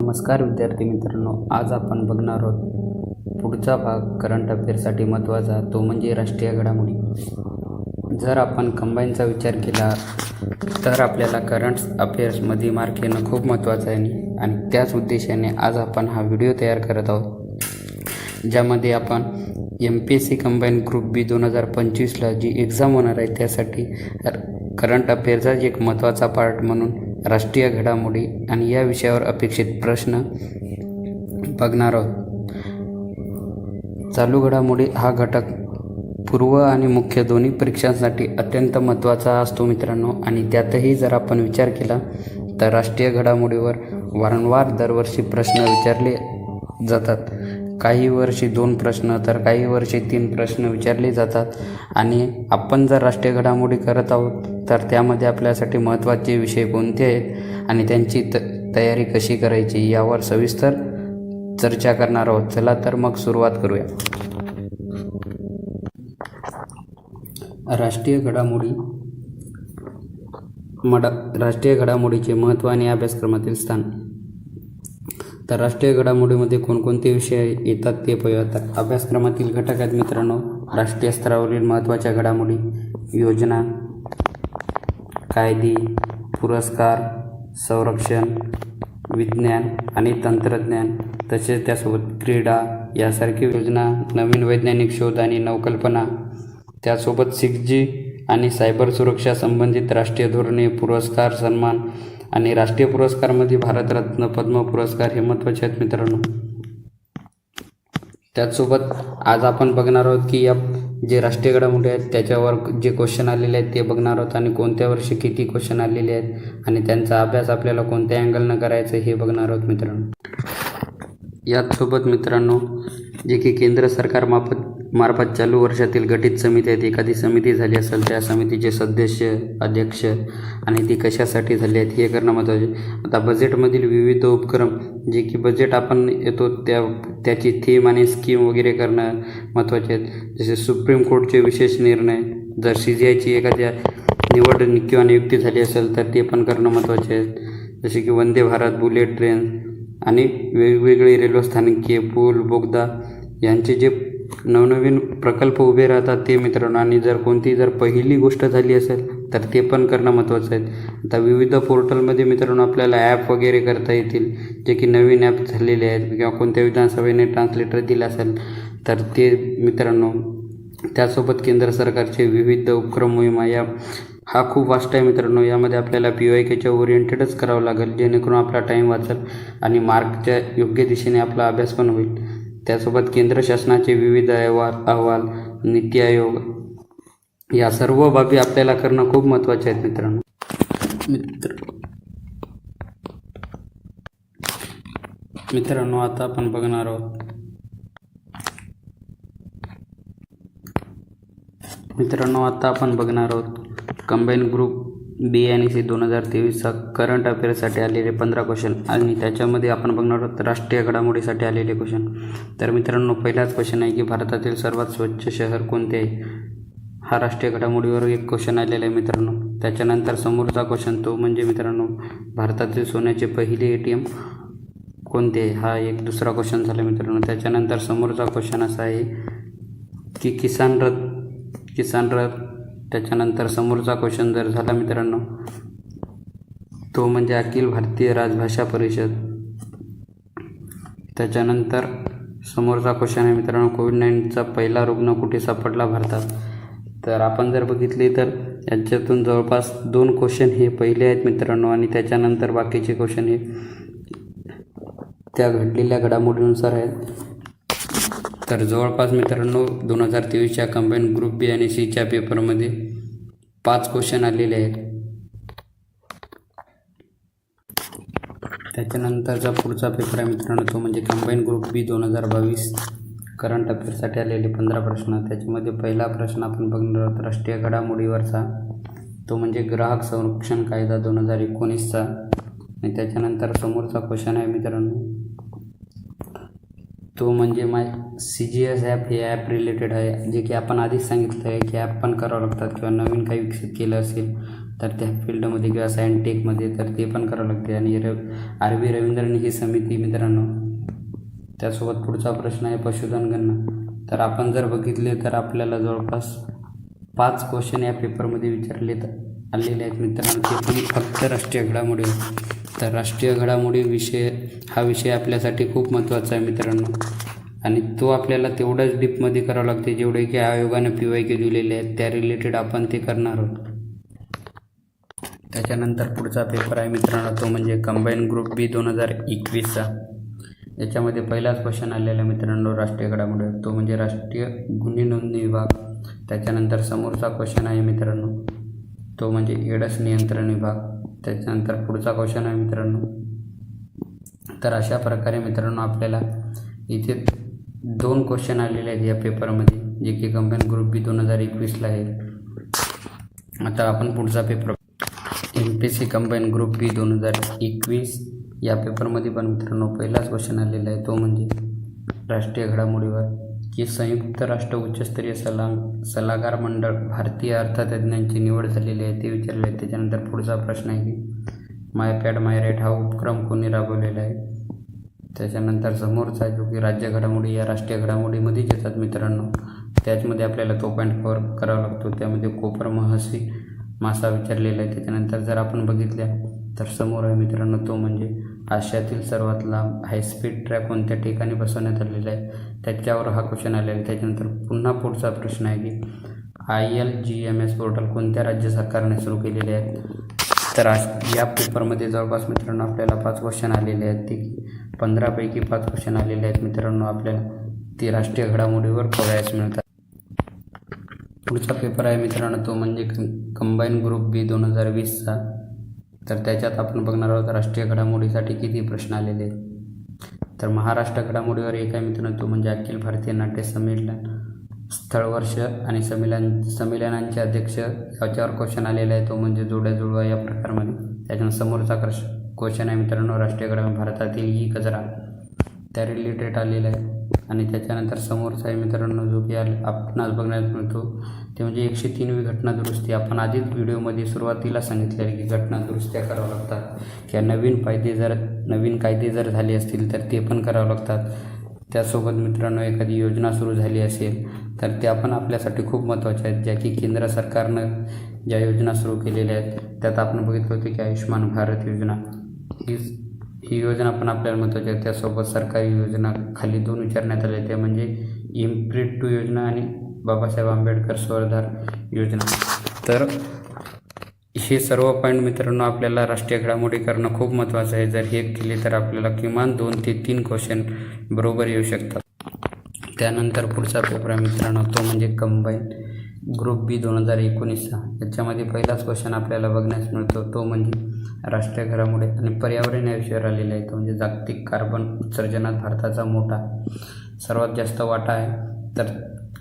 नमस्कार विद्यार्थी मित्रांनो आज आपण बघणार आहोत पुढचा भाग करंट अफेअरसाठी महत्त्वाचा तो म्हणजे राष्ट्रीय घडामोडी. जर आपण कंबाईनचा विचार केला तर आपल्याला करंट अफेअर्समध्ये मार्क येणं खूप महत्त्वाचं आहे. आणि त्याच उद्देशाने आज आपण हा व्हिडिओ तयार करत आहोत ज्यामध्ये आपण M P S C combine group B दोन हजार पंचवीसला जी एक्झाम होणार आहे त्यासाठी करंट अफेअरचाच एक महत्त्वाचा पार्ट म्हणून राष्ट्रीय घडामोडी आणि या विषयावर अपेक्षित प्रश्न बघणार आहोत. चालू घडामोडी हा घटक पूर्व आणि मुख्य दोन्ही परीक्षांसाठी अत्यंत महत्त्वाचा असतो मित्रांनो. आणि त्यातही जर आपण विचार केला तर राष्ट्रीय घडामोडीवर वारंवार दरवर्षी प्रश्न विचारले जातात. काही वर्षी दोन प्रश्न तर काही वर्षी तीन प्रश्न विचारले जातात. आणि आपण जर राष्ट्रीय घडामोडी करत आहोत तर त्यामध्ये आपल्यासाठी महत्त्वाचे विषय कोणते आहेत आणि त्यांची त तयारी कशी करायची यावर सविस्तर चर्चा करणार आहोत. चला तर मग सुरुवात करूया. राष्ट्रीय घडामोडी. मडा राष्ट्रीय घडामोडीचे महत्त्व आणि अभ्यासक्रमातील स्थान. तर राष्ट्रीय घडामोडीमध्ये कोणकोणते विषय येतात ते पाहूयात. अभ्यासक्रमातील घटक आहेत मित्रांनो राष्ट्रीय स्तरावरील महत्त्वाच्या घडामोडी योजना कायदे पुरस्कार संरक्षण विज्ञान आणि तंत्रज्ञान तसेच त्यासोबत क्रीडा यासारखी योजना नवीन वैज्ञानिक शोध आणि नवकल्पना त्यासोबत सिक्स जी आणि सायबर सुरक्षा संबंधित राष्ट्रीय धोरणे पुरस्कार सन्मान आणि राष्ट्रीय पुरस्कारमध्ये भारतरत्न पद्म पुरस्कार हे महत्त्वाचे आहेत मित्रांनो. त्याचसोबत आज आपण बघणार आहोत की या जे राष्ट्रीय घडामोडी आहेत त्याच्यावर जे क्वेश्चन आलेले आहेत ते बघणार आहोत आणि कोणत्या वर्षी किती क्वेश्चन आलेले आहेत आणि त्यांचा अभ्यास आपल्याला कोणत्या अँगलनं करायचं हे बघणार आहोत मित्रांनो. याचसोबत मित्रांनो जे की केंद्र सरकार मार्फत चालू वर्षातील गठीत समिती आहेत. एखादी समिती झाली असेल त्या समितीचे सदस्य अध्यक्ष आणि ती कशासाठी झाली आहेत हे करणं महत्त्वाचे आता बजेटमधील विविध उपक्रम जे की बजेट आपण येतो त्या त्याची थीम आणि स्कीम वगैरे करणं महत्त्वाचे आहेत. जसे सुप्रीम कोर्टचे विशेष निर्णय जर सी जी आयची एखाद्या निवड किंवा नियुक्ती झाली असेल तर ते पण करणं महत्त्वाचे आहे जसे की वंदे भारत बुलेट ट्रेन आणि वेगवेगळी रेल्वे स्थानके पूल बोगदा यांचे जे नवनवीन प्रकल्प उभे राहतात ते मित्रांनो. आणि जर कोणती जर पहिली गोष्ट झाली असेल तर ते पण करणं महत्त्वाचं आहे. आता विविध पोर्टलमध्ये मित्रांनो आपल्याला ॲप वगैरे करता येतील जे की नवीन ॲप झालेले आहेत किंवा कोणत्या विधानसभेने ट्रान्सलेटर दिलं असेल तर ते मित्रांनो त्यासोबत केंद्र सरकारचे विविध उपक्रम मोहिमा या हा खूप वास्ट आहे मित्रांनो. यामध्ये आपल्याला पी वाय केच्या ओरिएंटेडच करावं लागेल जेणेकरून आपला टाईम वाचेल आणि मार्कच्या योग्य दिशेने आपला अभ्यास पण होईल. त्यासोबत केंद्र शासनाचे विविध अहवाल अहवाल नीती आयोग या सर्व बाबी आपल्याला करणं खूप महत्त्वाचे आहेत मित्रांनो. मित्र मित्रांनो आता आपण बघणार आहोत. मित्रांनो आता आपण बघणार आहोत. कंबाईन ग्रुप बी आणि सी दोन हजार तेवीसचा करंट अफेअर्ससाठी आलेले पंधरा क्वेश्चन आणि त्याच्यामध्ये आपण बघणार आहोत राष्ट्रीय घडामोडीसाठी आलेले क्वेश्चन तर मित्रांनो पहिलाच क्वेश्चन आहे की भारतातील सर्वात स्वच्छ शहर कोणते आहे? हा राष्ट्रीय घडामोडीवर एक क्वेश्चन आलेला आहे मित्रांनो. त्याच्यानंतर समोरचा क्वेश्चन तो म्हणजे मित्रांनो भारतातील सोन्याचे पहिले ए टी एम कोणते आहे? हा एक दुसरा क्वेश्चन झाला मित्रांनो. त्याच्यानंतर समोरचा क्वेश्चन असा आहे की किसान रथ किसान रथ त्याच्यानंतर समोरचा क्वेश्चन जर झाला मित्रांनो तो म्हणजे अखिल भारतीय राजभाषा परिषद. त्याच्यानंतर समोरचा क्वेश्चन आहे मित्रांनो कोविड नाईनचा पहिला रुग्ण कुठे सापडला भारतात? तर आपण जर बघितले तर याच्यातून जवळपास दोन क्वेश्चन हे पहिले आहेत मित्रांनो आणि त्याच्यानंतर बाकीचे क्वेश्चन हे त्या घडलेल्या घडामोडीनुसार आहेत. तर जवळपास मित्रांनो दोन हजार तेवीसच्या कंबाईन ग्रुप बी आणि सीच्या पेपरमध्ये पाच क्वेश्चन आलेले आहेत. त्याच्यानंतरचा पुढचा पेपर आहे मित्रांनो तो म्हणजे कंबाईन ग्रुप बी दोन हजार बावीस. करंट अफेअरसाठी आलेले पंधरा प्रश्न. त्याच्यामध्ये पहिला प्रश्न आपण बघणार आहोत राष्ट्रीय घडामोडीवरचा. तो म्हणजे ग्राहक संरक्षण कायदा दोन हजार एकोणीसचा. आणि त्याच्यानंतर समोरचा क्वेश्चन आहे मित्रांनो तो म्हणजे my C G S app हे ॲप रिलेटेड आहे. जे की आपण आधीच सांगितलं आहे की ॲप पण करावं लागतात किंवा नवीन काही विकसित केलं असेल तर त्या फील्डमध्ये किंवा सायंटेकमध्ये तर ते पण करावं लागते. आणि र आर व्ही रवींद्रन ही समिती मित्रांनो. त्यासोबत पुढचा प्रश्न आहे पशुधन गणना. तर आपण जर बघितले तर आपल्याला जवळपास पाच क्वेश्चन या पेपरमध्ये विचारले आलेले आहेत मित्रांनो. ते पण फक्त राष्ट्रीय घडामोडी तर राष्ट्रीय घडामोडी विषय हा विषय आपल्यासाठी खूप महत्त्वाचा आहे मित्रांनो. आणि तो आपल्याला तेवढ्याच डीपमध्ये करावं लागते जेवढे की आयोगाने पी वाय के दिलेले आहेत त्या रिलेटेड आपण ते करणार आहोत. त्याच्यानंतर पुढचा पेपर आहे मित्रांनो तो म्हणजे कंबाईन ग्रुप बी दोन हजार एकवीसचा. याच्यामध्ये पहिलाच क्वेश्चन आलेला आहे मित्रांनो राष्ट्रीय घडामोडी. तो म्हणजे राष्ट्रीय गुन्हे नोंदणी विभाग. त्याच्यानंतर समोरचा क्वेश्चन आहे मित्रांनो तो म्हणजे एडस नियंत्रण विभाग त्याच्यानंतर पुढचा क्वेश्चन आहे मित्रांनो. तर अशा प्रकारे मित्रांनो आपल्याला इथे दोन क्वेश्चन आलेले आहेत या पेपरमध्ये जे की कंबाईन ग्रुप बी दोन हजार एकवीसला आहे आता आपण पुढचा paper M P C combine group B दोन हजार एकवीस या पेपरमध्ये पण मित्रांनो पहिलाच क्वेश्चन आलेला आहे. तो म्हणजे राष्ट्रीय घडामोडीवर. की संयुक्त राष्ट्र उच्चस्तरीय सला सल्लागार मंडळ भारतीय अर्थतज्ज्ञांची निवड झालेली आहे ते विचारले. आहे त्याच्यानंतर पुढचा प्रश्न आहे की माय पॅड माय रेट हा उपक्रम कोणी राबवलेला आहे? त्याच्यानंतर समोरचा जो की राज्य घडामोडी या राष्ट्रीय घडामोडीमध्येच येतात मित्रांनो. त्याचमध्ये आपल्याला तो पॉईंट कवर करावा लागतो. त्यामध्ये कोपर महसी मासा विचारलेला आहे. त्याच्यानंतर जर आपण बघितल्या तर समोर आहे मित्रांनो तो म्हणजे आशियातील सर्वात लांब हायस्पीड ट्रॅक कोणत्या ठिकाणी बसवण्यात आलेला आहे त्याच्यावर हा क्वेश्चन आलेला आहे. त्याच्यानंतर पुन्हा पुढचा प्रश्न आहे की I L G M S portal कोणत्या राज्य सरकारने सुरू केलेले आहेत तर आज या पेपरमध्ये जवळपास मित्रांनो आपल्याला पाच क्वेश्चन आलेले आहेत. ते पंधरापैकी पाच क्वेश्चन आलेले आहेत. मित्रांनो आपल्याला ते राष्ट्रीय घडामोडीवर बघायला मिळतात. पुढचा पेपर आहे मित्रांनो तो म्हणजे कंबाईन ग्रुप बी दोन हजार वीसचा. तर त्याच्यात आपण बघणार आहोत राष्ट्रीय घडामोडीसाठी किती प्रश्न आलेले आहेत. तर महाराष्ट्र घडामोडीवर एक आहे मित्रांनो तो म्हणजे अखिल भारतीय नाट्य संमेलन. स्थळ वर्ष आणि संमेलन संमेलनांचे अध्यक्ष याच्यावर क्वेश्चन आलेला आहे तो म्हणजे जोड्या जुळवा या प्रकारमध्ये. त्याच्या समोरचा क्रश क्वेश्चन आहे मित्रांनो राष्ट्रीय घडामोडी भारतातील ई कचरा त्या रिलेटेड आलेला आहे. आणि त्याच्यानंतर समोरचा आहे मित्रांनो जो की आपणास बघण्यास बघण्यात मिळतो ते म्हणजे एकशे तीनवी घटना दुरुस्ती आपण आधीच व्हिडिओमध्ये सुरुवातीला सांगितले आहे की घटना दुरुस्त्या कराव्या लागतात. किंवा नवीन कायदे जर नवीन कायदे जर झाले असतील तर ते पण करावं लागतात. त्यासोबत मित्रांनो एखादी योजना सुरू झाली असेल तर त्या पण आपल्यासाठी खूप महत्त्वाच्या आहेत ज्या की केंद्र सरकारनं ज्या योजना सुरू केलेल्या आहेत त्यात आपण बघितलं होतं की आयुष्यमान भारत योजना. ही ही योजना पण आपल्याला महत्त्वाची आहे. त्यासोबत सरकारी योजना खाली दोन विचारण्यात आल्या त्या म्हणजे इम्प्रिट टू योजना आणि बाबासाहेब आंबेडकर स्वरधार योजना. तर हे सर्व पॉईंट मित्रांनो आपल्याला राष्ट्रीय घडामोडी करणं खूप महत्त्वाचं आहे. जर हे केले तर आपल्याला किमान दोन ते तीन क्वेश्चन बरोबर येऊ शकतात. त्यानंतर पुढचा पेपर आहे मित्रांनो तो म्हणजे कंबाईन ग्रुप बी दोन हजार एकोणीसचा याच्यामध्ये पहिलाच क्वेश्चन आपल्याला बघण्यास मिळतो. तो म्हणजे राष्ट्रीय घडामोडी आणि पर्यावरण या विषयावर आलेला आहे तो म्हणजे जागतिक कार्बन उत्सर्जनात भारताचा मोठा सर्वात जास्त वाटा आहे. तर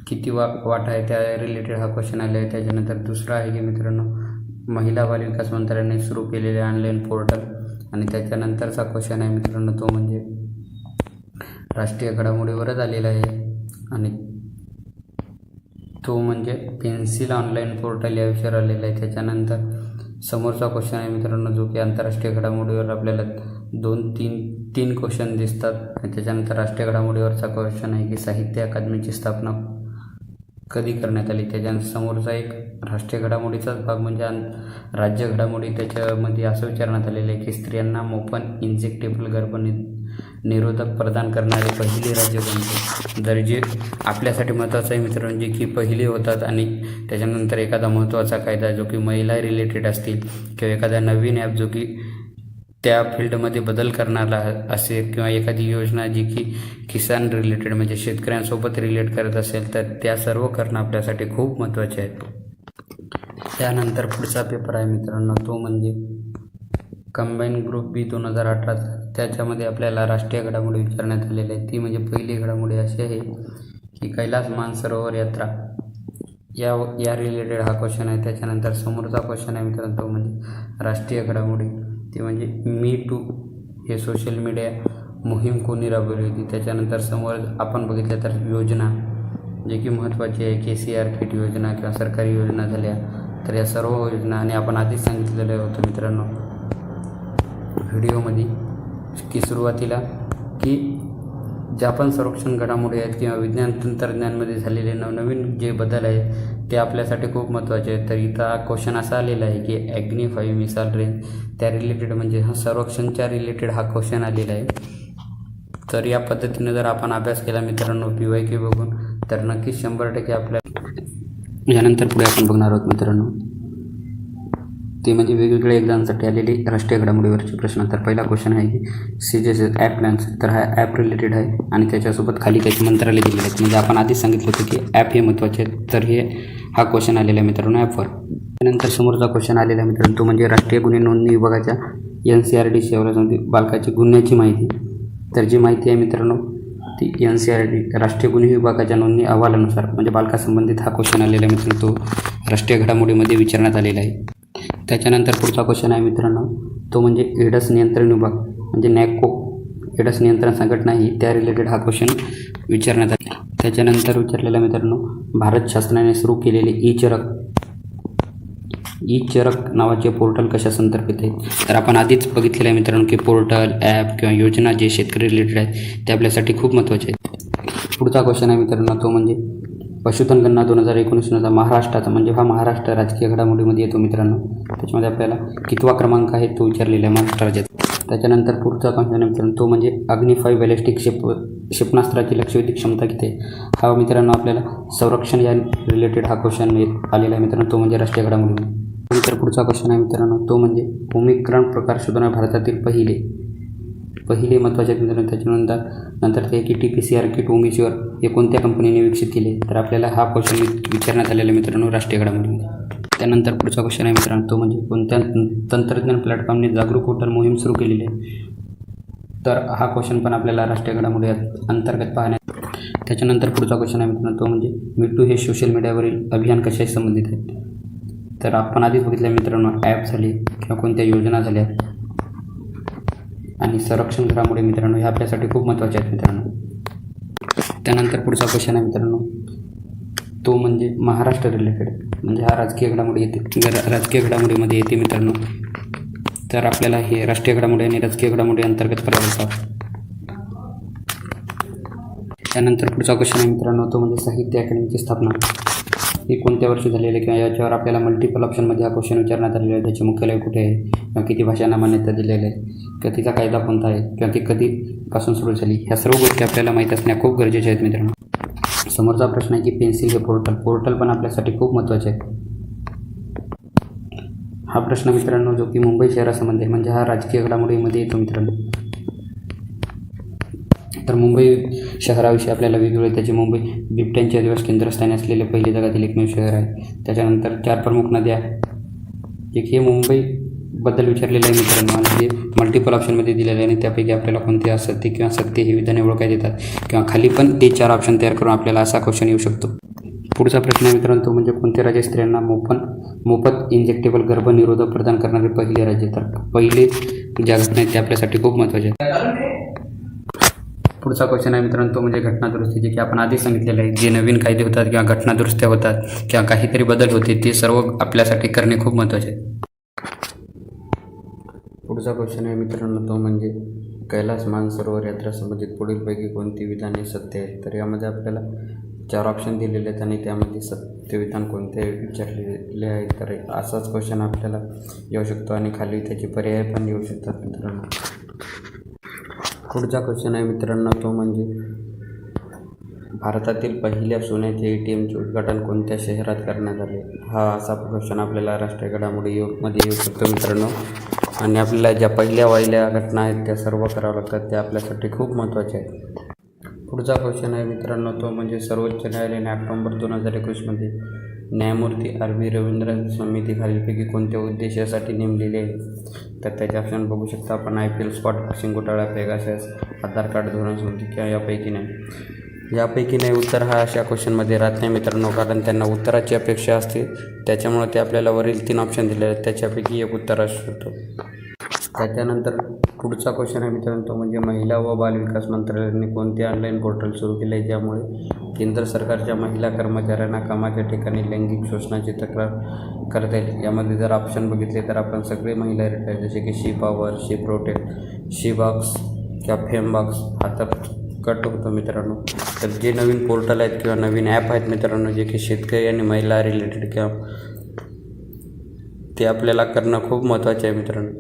किती वा वाटा आहे त्या रिलेटेड हा क्वेश्चन आलेला आहे. त्याच्यानंतर दुसरा आहे की मित्रांनो महिला बाल विकास मंत्र्यांनी सुरू केलेले ऑनलाईन पोर्टल आणि त्याच्यानंतरचा क्वेश्चन आहे मित्रांनो तो म्हणजे राष्ट्रीय घडामोडीवरच आलेला आहे. आणि तो म्हणजे पेन्सिल ऑनलाईन पोर्टल या विषयावर आलेला आहे. त्याच्यानंतर समोरचा क्वेश्चन आहे मित्रांनो जो की आंतरराष्ट्रीय घडामोडीवर आपल्याला दोन तीन तीन क्वेश्चन दिसतात. आणि त्याच्यानंतर राष्ट्रीय घडामोडीवरचा क्वेश्चन आहे की साहित्य अकादमीची स्थापना कधी करण्यात आली? त्याच्यानंतर समोरचा एक राष्ट्रीय घडामोडीचाच भाग म्हणजे राज्य घडामोडी. त्याच्यामध्ये असं विचारण्यात आलेलं आहे की स्त्रियांना मोफन इंजेक्टेबल गर्भनि निरोधक प्रदान करणारे पहिले राज्य कोणते? दर्जे जे आपल्यासाठी महत्त्वाचं आहे मित्रांनो जे की पहिले होतात आणि त्याच्यानंतर एखादा महत्त्वाचा कायदा जो की महिला रिलेटेड असतील किंवा एखादा नवीन ॲप जो की त्या फील्डमध्ये बदल करणारा असेल किंवा एखादी योजना जी की किसान रिलेटेड म्हणजे शेतकऱ्यांसोबत रिलेट करत असेल तर त्या सर्व करणं आपल्यासाठी खूप महत्त्वाचे आहेत. त्यानंतर पुढचा पेपर आहे मित्रांनो तो म्हणजे कंबाईन ग्रुप बी दोन हजार अठराचा त्याच्यामध्ये आपल्याला राष्ट्रीय घडामोडी विचारण्यात आलेली आहे. ती म्हणजे पहिली घडामोडी अशी आहे की कैलास मानसरोवर यात्रा. या या रिलेटेड हा क्वेश्चन आहे. त्याच्यानंतर समोरचा क्वेश्चन आहे मित्रांनो तो म्हणजे राष्ट्रीय घडामोडी. ती म्हणजे मी टू हे सोशल मीडिया मोहीम कोणी राबवली होती? त्याच्यानंतर समोर आपण बघितलं तर योजना जे की महत्त्वाची आहे के सी आर किट योजना किंवा सरकारी योजना झाल्या. तर या सर्व योजना आणि आपण आधीच सांगितलेलं होतं मित्रांनो व्हिडिओमध्ये की सुरुवातीला की ज्या पण संरक्षण घडामोडी आहेत किंवा विज्ञान तंत्रज्ञानमध्ये झालेले नवनवीन जे बदल आहेत ते आपल्यासाठी खूप महत्त्वाचे आहेत. तर इथं हा क्वेश्चन असा आलेला आहे की ॲग्नी फाईव्ह मिसाल रेंज त्या रिलेटेड म्हणजे हा संरक्षणच्या रिलेटेड हा क्वेश्चन आलेला आहे. तर या पद्धतीने जर आपण अभ्यास केला मित्रांनो पी वाय क्यू बघून तर नक्कीच शंभर टक्के आपल्या यानंतर पुढे आपण बघणार आहोत मित्रांनो. ते म्हणजे वेगवेगळ्या एक्झामसाठी आलेले राष्ट्रीय घडामोडीवरचे प्रश्न. तर पहिला क्वेश्चन आहे की सी जे एस ॲप प्लॅन्स तर हा ॲप रिलेटेड आहे आणि त्याच्यासोबत खाली काही मंत्रालय दिलेले आहेत. म्हणजे आपण आधीच सांगितलं होतं की ॲप हे महत्त्वाचे आहेत. तर हे हा क्वेश्चन आलेला आहे मित्रांनो ॲपवर त्यानंतर समोरचा क्वेश्चन आलेला आहे मित्रांनो तो म्हणजे राष्ट्रीय गुन्हे नोंदणी विभागाच्या एन सी आर डी सेवामध्ये बालकाची गुन्ह्याची माहिती. तर जी माहिती आहे मित्रांनो ती एन सी आर डी राष्ट्रीय गुन्हे विभागाच्या नोंदणी अहवालानुसार म्हणजे बालकासंबंधित हा क्वेश्चन आलेला आहे मित्रांनो तो राष्ट्रीय घडामोडीमध्ये विचारण्यात आलेला आहे. त्याच्यानंतर पुढचा क्वेश्चन आहे मित्रांनो. तो म्हणजे एडस नियंत्रण विभाग. म्हणजे नॅको एडस नियंत्रण संघटना ही त्या रिलेटेड हा क्वेश्चन विचारण्यात आला. त्याच्यानंतर विचारलेला मित्रांनो भारत शासनाने सुरू केलेले ई चरक ई चरक नावाचे पोर्टल कशा संदर्भित आहे तर आपण आधीच बघितलेलं आहे मित्रांनो की पोर्टल ॲप किंवा योजना जे शेतकरी रिलेटेड आहेत ते आपल्यासाठी खूप महत्त्वाचे आहेत. पुढचा क्वेश्चन आहे मित्रांनो तो म्हणजे पशुधन गणना दोन हजार एकोणीसनुसार महाराष्ट्राचा म्हणजे हा महाराष्ट्र राजकीय घडामोडीमध्ये येतो मित्रांनो. त्याच्यामध्ये आपल्याला कितवा क्रमांक आहे तो विचारलेला आहे महाराष्ट्र राज्यात. त्याच्यानंतर पुढचा क्वेश्चन आहे मित्रांनो तो म्हणजे अग्निफाय बॅलिस्टिक क्षेप क्षेपणास्त्राची लक्षवेधी क्षमता किती आहे? हा मित्रांनो आपल्याला संरक्षण या रिलेटेड हा क्वेश्चन आलेला आहे मित्रांनो तो म्हणजे राष्ट्रीय घडामोडी. नंतर पुढचा क्वेश्चन आहे मित्रांनो तो म्हणजे ओमिक्रॉन प्रकार शोधणं भारतातील पहिले पहिले महत्त्वाचे मित्रांनो त्याच्यानंतर नंतर ते की T P C R kit Omisure हे कोणत्या कंपनीने विकसित केले? तर आपल्याला हा क्वेश्चन विचारण्यात आलेला मित्रांनो राष्ट्रीय घडामोडीमध्ये. त्यानंतर पुढचा क्वेश्चन आहे मित्रांनो तो म्हणजे कोणत्या तंत्रज्ञान प्लॅटफॉर्मने जागरूक होटल मोहीम सुरू केलेली आहे? तर हा क्वेश्चन पण आपल्याला राष्ट्रीय घडामोडी अंतर्गत पाहण्यात त्याच्यानंतर पुढचा क्वेश्चन आहे मित्रांनो तो म्हणजे मिटू हे सोशल मीडियावरील अभियान कशाशी संबंधित आहे तर आपण आधीच बघितलं मित्रांनो ॲप झाले किंवा कोणत्या योजना झाल्या? आणि संरक्षण घडामोडी मित्रांनो हे आपल्यासाठी खूप महत्त्वाचे आहेत मित्रांनो. त्यानंतर पुढचा क्वेश्चन आहे मित्रांनो. तो म्हणजे महाराष्ट्र रिलेटेड म्हणजे हा राजकीय घडामोडी येते. ग- राजकीय घडामोडीमध्ये येते मित्रांनो तर आपल्याला हे राष्ट्रीय घडामोडी आणि राजकीय घडामोडी अंतर्गत करावे त्यानंतर पुढचा क्वेश्चन आहे मित्रांनो तो म्हणजे साहित्य अकॅडमीची स्थापना. ही कोणत्या वर्षी झालेली आहे किंवा याच्यावर आपल्याला मल्टिपल ऑप्शनमध्ये हा क्वेश्चन विचारण्यात आलेला आहे. त्याचे मुख्यालय कुठे आहे? किती भाषांना मान्यता दिलेली आहे किंवा तिचा कायदा कोणता आहे किंवा ती कधीपासून सुरू झाली ह्या सर्व गोष्टी आपल्याला माहीत असण्या खूप गरजेच्या आहेत मित्रांनो. समोरचा प्रश्न आहे की पेन्सिल हे पोर्टल पोर्टल पण आपल्यासाठी खूप महत्त्वाचे आहे. हा प्रश्न मित्रांनो जो की मुंबई शहरासंबंधी आहे म्हणजे हा राजकीय घडामोडीमध्ये येतो मित्रांनो. तर मुंबई शहराविषयी आपल्याला वेगवेगळे त्याचे मुंबई बिबट्यांचे दिवस केंद्रस्थानी असलेले पहिले जगातील एकमेव शहर आहे. त्याच्यानंतर चार प्रमुख नद्या एक हे मुंबई बद्दल विचारलेलं आहे मित्रांनो. आणि हे मल्टिपल ऑप्शनमध्ये दिलेलं आहे आणि त्यापैकी आपल्याला कोणते असत्य किंवा सत्य हे विधाने ओळखायला येतात किंवा खाली पण ते चार ऑप्शन तयार करून आपल्याला असा क्वेश्चन येऊ शकतो. पुढचा प्रश्न आहे मित्रांनो तो म्हणजे कोणते राज्य स्त्रियांना मोफत मोफत इंजेक्टेबल गर्भनिरोधक प्रदान करणारे पहिले राज्य? तर पहिले ज्या घटना आहेत ते आपल्यासाठी खूप महत्त्वाचे आहे पुढचा क्वेश्चन आहे मित्रांनो तो म्हणजे घटना दुरुस्ती जे की आपण आधी सांगितलेलं आहे. जे नवीन कायदे होतात किंवा घटना दुरुस्त्या होतात किंवा काहीतरी बदल होते ते सर्व आपल्यासाठी करणे खूप महत्त्वाचे आहे पुढचा क्वेश्चन आहे मित्रांनो तो म्हणजे कैलास मानसरोवर यात्रा संबंधित पुढीलपैकी कोणती विधाने सत्य आहेत? तर यामध्ये आपल्याला चार ऑप्शन दिलेले आहेत आणि त्यामध्ये सत्य विधान कोणते विचारलेले आहेत? तर असाच क्वेश्चन आपल्याला येऊ शकतो आणि खाली त्याचे पर्याय पण येऊ शकतात मित्रांनो. पुढचा क्वेश्चन आहे मित्रांनो तो म्हणजे भारतातील पहिल्या सोन्याचे ए टी एमचे उद्घाटन कोणत्या शहरात करण्यात आले? हा असा क्वेश्चन आपल्याला राष्ट्रीय घडामोडी येऊ- मध्ये येऊ शकतो मित्रांनो. आणि आपल्याला ज्या पहिल्या वाहिल्या घटना आहेत त्या सर्व कराव्या लागतात. त्या आपल्यासाठी खूप महत्त्वाच्या आहेत. पुढचा क्वेश्चन आहे मित्रांनो तो म्हणजे सर्वोच्च न्यायालयाने ऑक्टोबर दोन हजार एकवीसमध्ये न्यायमूर्ती आर व्ही रवींद्र समिती खालीलपैकी कोणत्या उद्देशासाठी नेमलेली आहे तर त्याचे ऑप्शन बघू शकता आपण. I P L spot fixing घोटाळा पेगासेस आधार कार्ड धोरण समिती किंवा यापैकी नाही. यापैकी नाही उत्तर हा अशा क्वेश्चनमध्ये राहत नाही मित्रांनो कारण त्यांना उत्तराची अपेक्षा असते. त्याच्यामुळे ते आपल्याला वरील तीन ऑप्शन दिले आहेत. त्याच्यापैकी एक उत्तर असू शकतो. त्याच्यानंतर पुढचा क्वेश्चन आहे मित्रांनो तो म्हणजे महिला व बालविकास मंत्रालयाने कोणते ऑनलाईन पोर्टल सुरू केले आहे ज्यामुळे केंद्र सरकारच्या महिला कर्मचाऱ्यांना कामाच्या ठिकाणी लैंगिक शोषणाची तक्रार करता येईल. यामध्ये जर ऑप्शन बघितले तर आपण सगळे महिला रेट जसे की she power she protect she box किंवा फेम बॉक्स हातात कट होतो मित्रांनो. तर जे नवीन पोर्टल आहेत किंवा नवीन ॲप आहेत मित्रांनो जे की शेतकरी आणि महिला रिलेटेड किंवा ते आपल्याला करणं खूप महत्त्वाचे आहे मित्रांनो.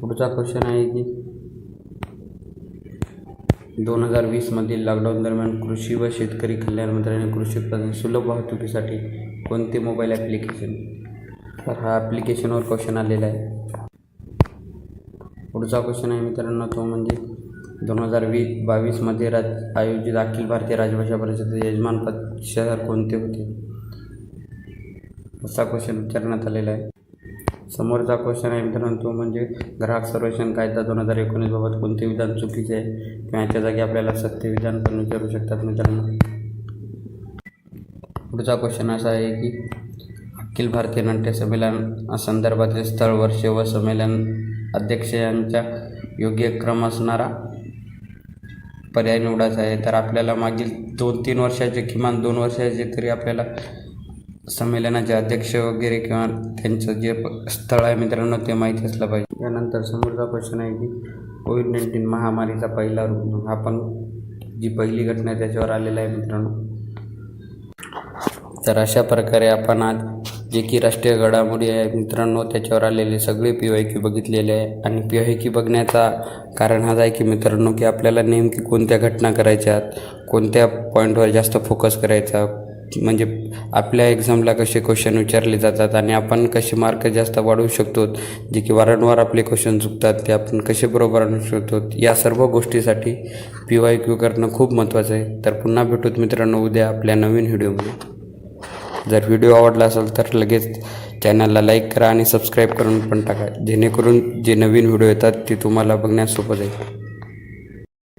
पुढचा क्वेश्चन आहे की दोन हजार वीसमधील लॉकडाऊन दरम्यान कृषी व शेतकरी कल्याण मंत्र्याने कृषी उत्पादन सुलभ वाहतुकीसाठी कोणते मोबाईल ॲप्लिकेशन तर हा ॲप्लिकेशनवर क्वेश्चन आलेला आहे. पुढचा क्वेश्चन आहे मित्रांनो तो म्हणजे दोन हजार वीस बावीसमध्ये राज आयोजित अखिल भारतीय राजभाषा परिषदेचे यजमानपद शहर कोणते होते? असा क्वेश्चन विचारण्यात आलेला आहे. समोरचा क्वेश्चन आहे मित्रांनो तो म्हणजे ग्राहक सर्वेक्षण कायदा दोन हजार एकोणीसबाबत कोणते विधान चुकीचे आहे? किंवा याच्या जागी आपल्याला सत्य विधान पण विचारू शकतात मित्रांनो. पुढचा क्वेश्चन असा आहे की अखिल भारतीय नाट्य संमेलन संदर्भातील स्थळ वर्ष व संमेलन अध्यक्ष यांच्या योग्य क्रम असणारा पर्याय निवडायचा आहे. तर आपल्याला मागील दोन तीन वर्षाचे किमान दोन वर्षाचे तरी आपल्याला संमेलनाचे अध्यक्ष वगैरे किंवा त्यांचं जे स्थळ आहे मित्रांनो ते माहिती असलं पाहिजे. यानंतर समोरचा क्वेश्चन आहे की कोविड नाईन्टीन महामारीचा पहिला रुग्ण हा पण जी पहिली घटना त्याच्यावर आलेला आहे मित्रांनो. तर अशा प्रकारे आपण आज जे की राष्ट्रीय घडामोडी आहे. मित्रांनो त्याच्यावर आलेले सगळे पी वाय क्यू बघितलेले आहे. आणि पी वाय क्यू बघण्याचा कारण हाच आहे की मित्रांनो की आपल्याला नेमकी कोणत्या घटना करायच्यात कोणत्या पॉईंटवर जास्त फोकस करायचा म्हणजे आपल्या एक्झामला कसे क्वेश्चन विचारले जातात आणि आपण कसे मार्क जास्त वाढवू शकतो जे की वारंवार आपले क्वेश्चन चुकतात ते आपण कसे बरोबर आणू शकतो या सर्व गोष्टीसाठी पी वाय क्यू करणं खूप महत्त्वाचं आहे. तर पुन्हा भेटूत मित्रांनो उद्या आपल्या नवीन व्हिडिओमध्ये जर व्हिडिओ आवडला असेल तर लगेच चॅनलला लाईक करा आणि सबस्क्राईब करून पण टाका. जेणेकरून जे नवीन व्हिडिओ येतात ते तुम्हाला बघण्यास सोपं जाईल.